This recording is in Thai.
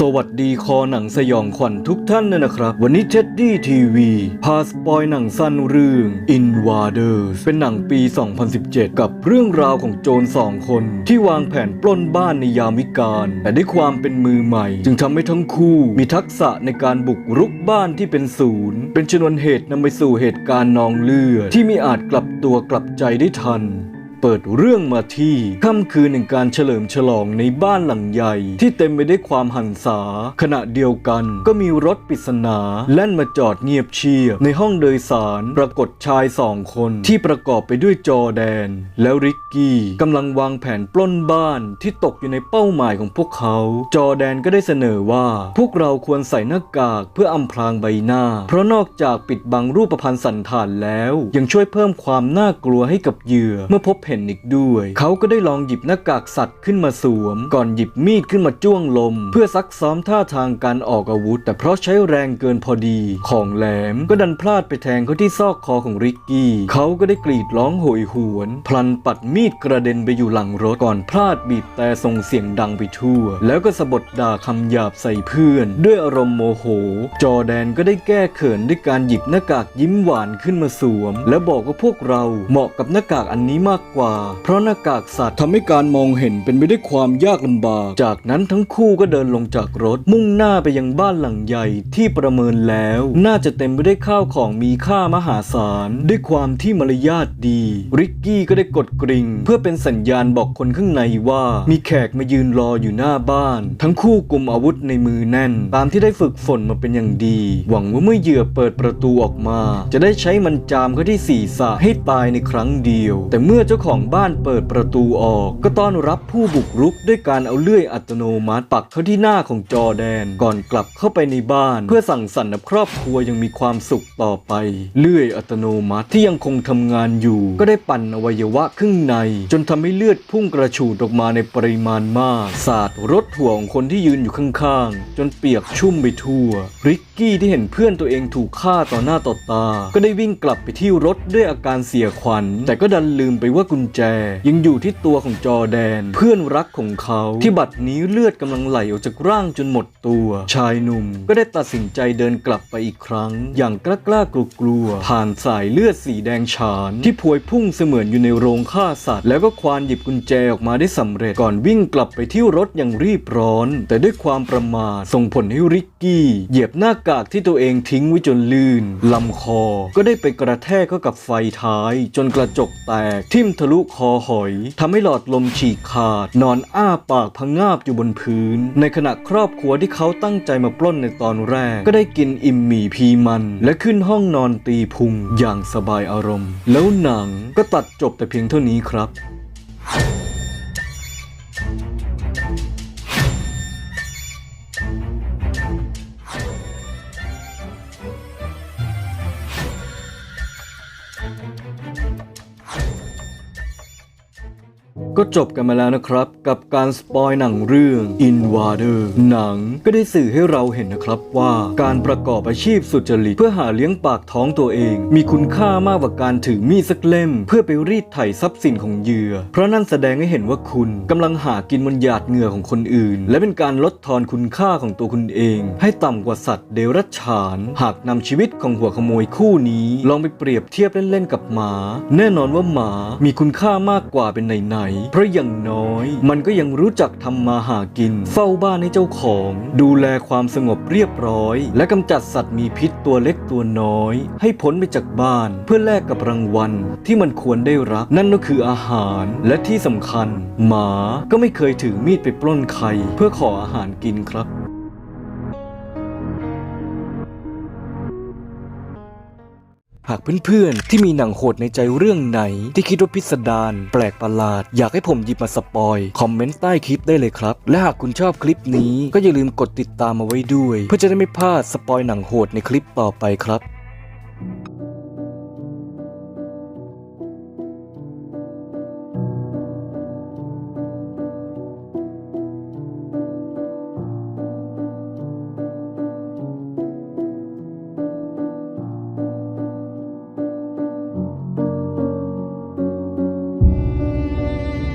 สวัสดีคอหนังสยองขวัญทุกท่านเลยนะครับ วันนี้เท็ดดี้ทีวีพาสปอยหนังสั้นเรื่อง Invaders เป็นหนังปี 2017 กับเรื่องราวของโจรสองคน ที่วางแผนปล้นบ้านในยามวิกาลแต่ด้วยความเป็นมือใหม่ จึงทำให้ทั้งคู่มีทักษะในการบุกรุกบ้านที่เป็นศูนย์ เป็นชนวนเหตุนำไปสู่เหตุการณ์นองเลือดที่ไมีอาจกลับตัวกลับใจได้ทัน เปิดเรื่องมาที่ค่ำคืนแห่งการเฉลิมฉลองในบ้านหลังใหญ่ ที่เต็มไปด้วยความหันษา ขณะเดียวกันก็มีรถปริศนาแล่นมาจอดเงียบเชียบในห้องโดยสารปรากฏชายสองคนที่ประกอบไปด้วยจอแดน แล้วริกกี้กำลังวางแผนปล้นบ้านที่ตกอยู่ในเป้าหมายของพวกเขา จอแดนก็ได้เสนอว่า พวกเราควรใส่หน้ากากเพื่ออำพรางใบหน้า เพราะนอกจากปิดบังรูปพรรณสันฐานแล้ว ยังช่วยเพิ่มความน่ากลัวให้กับเหยื่อเมื่อพบเห็นอีกด้วย เขาก็ได้ลองหยิบหน้ากากสัตว์ขึ้นมาสวม ก่อนหยิบมีดขึ้นมาจ้วงลม เพื่อซักซ้อมท่าทางการออกอาวุธ แต่เพราะใช้แรงเกินพอดี ของแหลมก็ดันพลาดไปแทงเขาที่ซอกคอของริกกี้ เขาก็ได้กรีดร้องโหยหวน พลันปัดมีดกระเด็นไปอยู่หลังรถก่อนพลาดบีบแต่ส่งเสียงดังไปทั่ว แล้วก็สะบดด่าคำหยาบใส่เพื่อน ด้วยอารมณ์โมโห จอแดนก็ได้แก้เขินด้วยการหยิบหน้ากากยิ้มหวานขึ้นมาสวม และบอกว่าพวกเราเหมาะกับหน้ากากอันนี้มากกว่า เพราะหน้ากากสัตว์ทำให้การมองเห็นเป็นไปด้วยความยากลำบาก จากนั้นทั้งคู่ก็เดินลงจากรถ มุ่งหน้าไปยังบ้านหลังใหญ่ที่ประเมินแล้ว น่าจะเต็มไปด้วยข้าวของมีค่ามหาศาล ด้วยความที่มารยาทดี ริกกี้ก็ได้กดกริ่ง เพื่อเป็นสัญญาณบอกคนข้างในว่า มีแขกมายืนรออยู่หน้าบ้าน ทั้งคู่กลุ่มอาวุธในมือแน่น ตามที่ได้ฝึกฝนมาเป็นอย่างดี หวังว่าเมื่อเหยื่อเปิดประตูออกมา จะได้ใช้มันจามเขาที่ศีรษะให้ตายในครั้งเดียว แต่เมื่อเจ้าของบ้านเปิดประตูออก ก็ต้อนรับผู้บุกรุกด้วยการเอาเลื่อยอัตโนมัติปักเข้าที่หน้าของจอแดน ก่อนกลับเข้าไปในบ้าน เพื่อสั่งสรรค์ครอบครัวยังมีความสุขต่อไป เลื่อยอัตโนมัติที่ยังคงทำงานอยู่ ก็ได้ปั่นอวัยวะข้างใน จนทำให้เลือดพุ่งกระฉูดออกมาในปริมาณมาก สาดรถหัวงคนที่ยืนอยู่ข้างๆ จนเปียกชุ่มไปทั่วริก กี้ที่เห็นเพื่อนตัวเองถูกฆ่าต่อหน้าต่อตา ก็ได้วิ่งกลับไปที่รถด้วยอาการเสียขวัญ แต่ก็ดันลืมไปว่ากุญแจ ยังอยู่ที่ตัวของจอแดน เพื่อนรักของเขา ที่บัดนี้เลือดกำลังไหลออกจากร่างจนหมดตัว ชายหนุ่มก็ได้ตัดสินใจเดินกลับไปอีกครั้ง อย่างกล้ากล้ากลัวๆผ่านสายเลือดสีแดงฉาน ที่พวยพุ่งเสมือนอยู่ในโรงฆ่าสัตว์ แล้วก็ควานหยิบกุญแจออกมาได้สำเร็จก่อนวิ่งกลับไปที่รถอย่างรีบร้อน แต่ด้วยความประมาทส่งผลให้ริกกี้ เหยียบหน้ากากที่ตัวเองทิ้งไว้จนลื่นลำคอ ก็ได้ไปกระแทกเข้ากับไฟท้าย จนกระจกแตก ทิ่มทะลุคอหอยทำให้หลอดลมฉีกขาด นอนอ้าปากพงาบอยู่บนพื้น ในขณะครอบครัวที่เขาตั้งใจมาปล้นในตอนแรก ก็ได้กินอิ่มหมี่พีมัน และขึ้นห้องนอนตีพุงอย่างสบายอารมณ์ แล้วหนังก็ตัดจบแต่เพียงเท่านี้ครับ Thank you. ก็จบกันมาแล้วนะครับ กับการสปอยหนังเรื่อง Invader หนังก็ได้สื่อให้เราเห็นนะครับว่า การประกอบอาชีพสุจริตเพื่อหาเลี้ยงปากท้องตัวเอง มีคุณค่ามากกว่าการถือมีดสักเล่ม เพื่อไปรีดไถทรัพย์สินของเหยื่อ เพราะนั่นแสดงให้เห็นว่าคุณกำลังหากินบนหยาดเหงื่อของคนอื่น และเป็นการลดทอนคุณค่าของตัวคุณเอง ให้ต่ำกว่าสัตว์เดรัจฉาน หากนำชีวิตของหัวขโมยคู่นี้ ลองไปเปรียบเทียบเล่นๆกับหมา แน่นอนว่าหมามีคุณค่ามากกว่าเป็นไหนๆเพราะอย่างน้อย มันก็ยังรู้จักทำมาหากิน เฝ้าบ้านให้เจ้าของ ดูแลความสงบเรียบร้อย และกำจัดสัตว์มีพิษตัวเล็กตัวน้อย ให้พ้นไปจากบ้าน เพื่อแลกกับรางวัลที่มันควรได้รับ นั่นก็คืออาหารและที่สำคัญ หมาก็ไม่เคยถือมีดไปปล้นใคร เพื่อขออาหารกินครับ หากเพื่อนๆ ที่มีหนังโหดในใจเรื่องไหน ที่คิดว่าพิสดารแปลกประหลาด อยากให้ผมหยิบมาสปอย คอมเมนต์ใต้คลิปได้เลยครับ และหากคุณชอบคลิปนี้ก็อย่าลืมกดติดตามมาไว้ด้วย เพื่อจะได้ไม่พลาดสปอยหนังโหดในคลิปต่อไปครับ